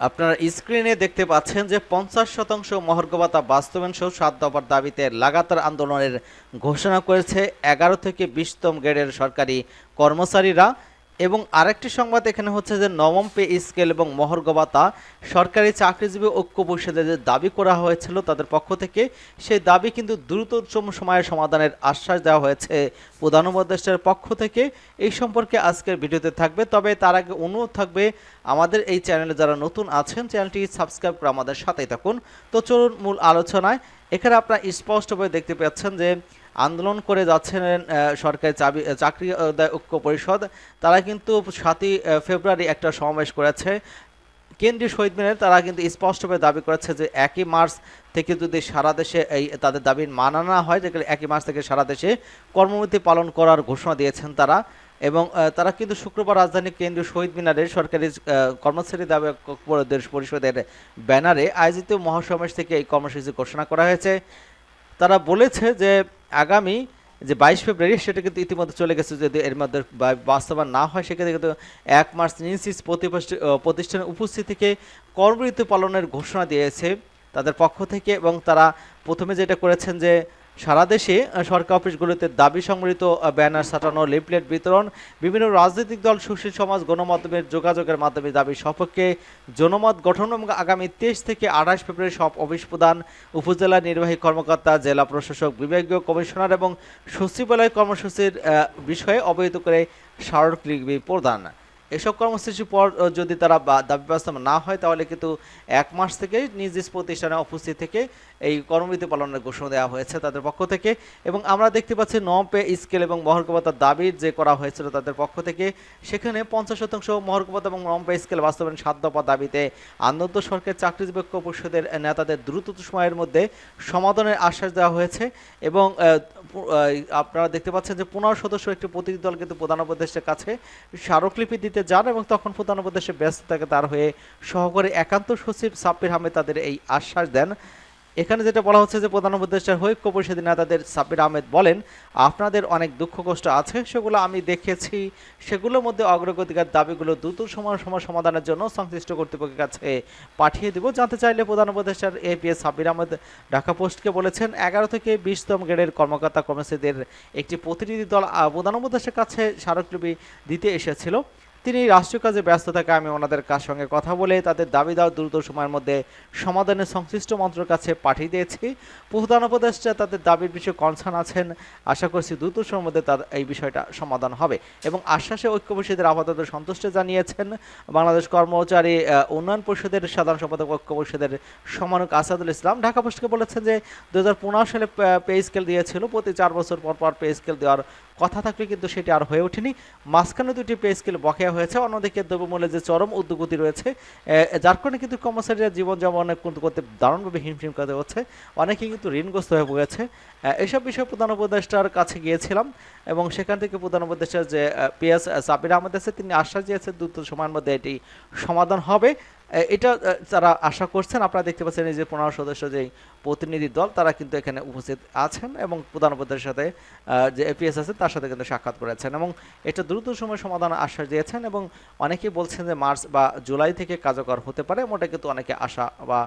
আপনারা স্ক্রিনে দেখতে পাচ্ছেন যে পঞ্চাশ শতাংশ মহর্গভাতা বাস্তবায়ন সহ সাত দফার দাবিতে লাগাতার আন্দোলনের ঘোষণা করেছে এগারো থেকে বিশতম গ্রেডের সরকারি কর্মচারীরা। এবং আরেকটি সংবাদ এখানে হচ্ছে যে নবম পে স্কেল এবং মহর্গভাতা সরকারি চাকরিজীবী ঐক্য পরিষদে যে দাবি করা হয়েছিল তাদের পক্ষ থেকে, সেই দাবি কিন্তু দ্রুততম সময়ে সমাধানের আশ্বাস দেওয়া হয়েছে প্রধান উপদেষ্টার পক্ষ থেকে। এই সম্পর্কে আজকের ভিডিওতে থাকবে, তবে তার আগে অনুরোধ থাকবে আমাদের এই চ্যানেলে যারা নতুন আছেন, চ্যানেলটি সাবস্ক্রাইব করে আমাদের সাথেই থাকুন। তো চলুন মূল আলোচনায়। এখানে আপনারা স্পষ্টভাবে দেখতে পাচ্ছেন যে আন্দোলন করে যাচ্ছেন সরকারি চাবি চাকরি ঐক্য পরিষদ। তারা কিন্তু সাতই ফেব্রুয়ারি একটা সমাবেশ করেছে। কেন্দ্রীয় শহীদ মিনারে তারা কিন্তু স্পষ্টভাবে দাবি করেছে যে একই মার্চ থেকে যদি সারা দেশে এই তাদের দাবি মানা না হয় যে একই মার্চ থেকে সারা দেশে কর্মবিরতি পালন করার ঘোষণা দিয়েছেন তারা। এবং তারা কিন্তু শুক্রবার রাজধানী কেন্দ্রীয় শহীদ মিনারে সরকারি কর্মচারী দাবি পরিষদের ব্যানারে আয়োজিত মহাসমাবেশ থেকে এই কর্মসূচি ঘোষণা করা হয়েছে। তারা বলেছে যে, আগামী যে বাইশ ফেব্রুয়ারি সেটা কিন্তু ইতিমধ্যে চলে গেছে যদি এর মধ্যে বাস্তবায়ন না হয়, সেক্ষেত্রে কিন্তু এক মার্চ নিউসিস প্রতিষ্ঠানের উপস্থিত থেকে কর্মবিরতি পালনের ঘোষণা দিয়েছে তাদের পক্ষ থেকে এবং তারা প্রথমে যেটা করেছেন যে সারা দেশে সরকার অফিসগুলোতে দাবি সংবলিত ব্যানার সাটানো লিফলেট বিতরণ, বিভিন্ন রাজনৈতিক দল, সুশীল সমাজ, গণমাধ্যমের যোগাযোগের মাধ্যমে দাবি সপক্ষে জনমত গঠন এবং আগামী তেইশ থেকে আঠাশ ফেব্রুয়ারি সব অফিস প্রদান উপজেলা নির্বাহী কর্মকর্তা, জেলা প্রশাসক, বিভাগীয় কমিশনার এবং সচিবালয় কর্মসূচির বিষয়ে অবহিত করে স্মারকলিপি প্রদান। এসব কর্মসূচির পর যদি তারা দাবি বাস্তবায়ন না হয়, তাহলে কিন্তু এক মাস থেকে নিজ নিজ প্রতিষ্ঠানে উপস্থিত থেকে এই কর্মবিধি পালনের ঘোষণা দেওয়া হয়েছে তাদের পক্ষ থেকে। এবং আমরা দেখতে পাচ্ছি ন পে স্কেল এবং মহর্গবতার দাবি যে করা হয়েছিল তাদের পক্ষ থেকে, সেখানে পঞ্চাশ শতাংশ মহর্গবতা এবং নম পে স্কেল বাস্তবায়ন সাত দফা দাবিতে আনন্দ সরকার চাকরিজীবী ঐক্য পরিষদের নেতাদের দ্রুত সময়ের মধ্যে সমাধানের আশ্বাস দেওয়া হয়েছে। এবং আপনারা দেখতে পাচ্ছেন যে পনেরো সদস্য একটি প্রতিনিধি দল কিন্তু প্রধান উপদেষ্টার কাছে স্মারকলিপি দিতে যান এবং তখন প্রধান উপদেশে ব্যস্ত থাকে তার হয়ে সহকারী একান্ত সচিব সাব্বির আহমেদ তাদের এই আশ্বাস দেন। এখানে যেটা বলা হচ্ছে যে প্রধান উপদেষ্টার ঐক্য পরিষদের নেতাদের সাব্বির আহমেদ বলেন, আপনাদের অনেক দুঃখ কষ্ট আছে, সেগুলো আমি দেখেছি। সেগুলোর মধ্যে অগ্রগতিকার দাবিগুলো দ্রুত সময় সময় সমাধানের জন্য সংশ্লিষ্ট কর্তৃপক্ষের কাছে পাঠিয়ে দিব। জানতে চাইলে প্রধান উপদেষ্টার এপিএস সাব্বির আহমেদ ঢাকা পোস্টকে বলেছেন, এগারো থেকে বিশতম গ্রেডের কর্মকর্তা কর্মচারীদের একটি প্রতিনিধি দল প্রধান উপদেষ্টার কাছে স্মারকলিপি দিতে এসেছিল। তিনি রাষ্ট্রীয় কাজে ব্যস্ত থাকে আমি ওনাদের কার সঙ্গে কথা বলে তাদের দাবি দাও দ্রুত সময়ের মধ্যে সমাধানের সংশ্লিষ্ট মন্ত্রের কাছে পাঠিয়ে দিয়েছি। প্রধান উপদেষ্টা তাদের দাবির বিষয়ে কনসার্ন আছেন। আশা করছি দ্রুত সময়ের মধ্যে তার এই বিষয়টা সমাধান হবে এবং আশ্বাসে ঐক্য পরিষদের আপাতত সন্তুষ্ট জানিয়েছেন বাংলাদেশ কর্মচারী উন্নয়ন পরিষদের সাধারণ সম্পাদক ঐক্য পরিষদের সমানক আসাদুল ইসলাম। ঢাকা পোস্টকে বলেছেন যে দু হাজার পনেরো সালে পে স্কেল দিয়েছিল। প্রতি চার বছর পর পর পে স্কেল দেওয়ার কথা থাকলে কিন্তু সেটি আর হয়ে ওঠেনি। মাঝখানে দুটি পে স্কেল বকেয়া হয়েছে। অন্যদিকে দ্রব্যমূল্যের যে চরম উদ্যোগতি রয়েছে যার কারণে কিন্তু কর্মচারীরা জীবনযাপন কিন্তু করতে দারুণভাবে হিমশিম করতে হচ্ছে। অনেকে কিন্তু ঋণগ্রস্ত হয়ে পড়েছে। এসব বিষয়ে প্রধান উপদেষ্টার কাছে গিয়েছিলাম এবং সেখান থেকে প্রধান উপদেষ্টার যে পিএস সাবির আহমেদ আছে, তিনি আশ্বাস দিয়েছেন, দ্রুত সময়ের মধ্যে এটি সমাধান হবে। এটা তারা আশা করছেন, আপনারা দেখতে পাচ্ছেন এই যে পনেরো সদস্য যে প্রতিনিধি দল, তারা কিন্তু এখানে উপস্থিত আছেন এবং প্রধান সাথে যে এপিএস আছে, তার সাথে কিন্তু সাক্ষাৎ করেছেন এবং এটা দ্রুত সময় সমাধান আশ্বাস দিয়েছেন এবং অনেকেই বলছেন যে মার্চ বা জুলাই থেকে কার্যকর হতে পারে মোটা কিন্তু অনেকে আশা বা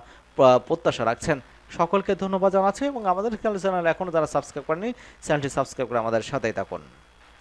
প্রত্যাশা রাখছেন। সকলকে ধন্যবাদ জানাচ্ছি এবং আমাদের চ্যানেল এখনও যারা সাবস্ক্রাইব করেনি চ্যানেলটি সাবস্ক্রাইব করে আমাদের সাথেই থাকুন।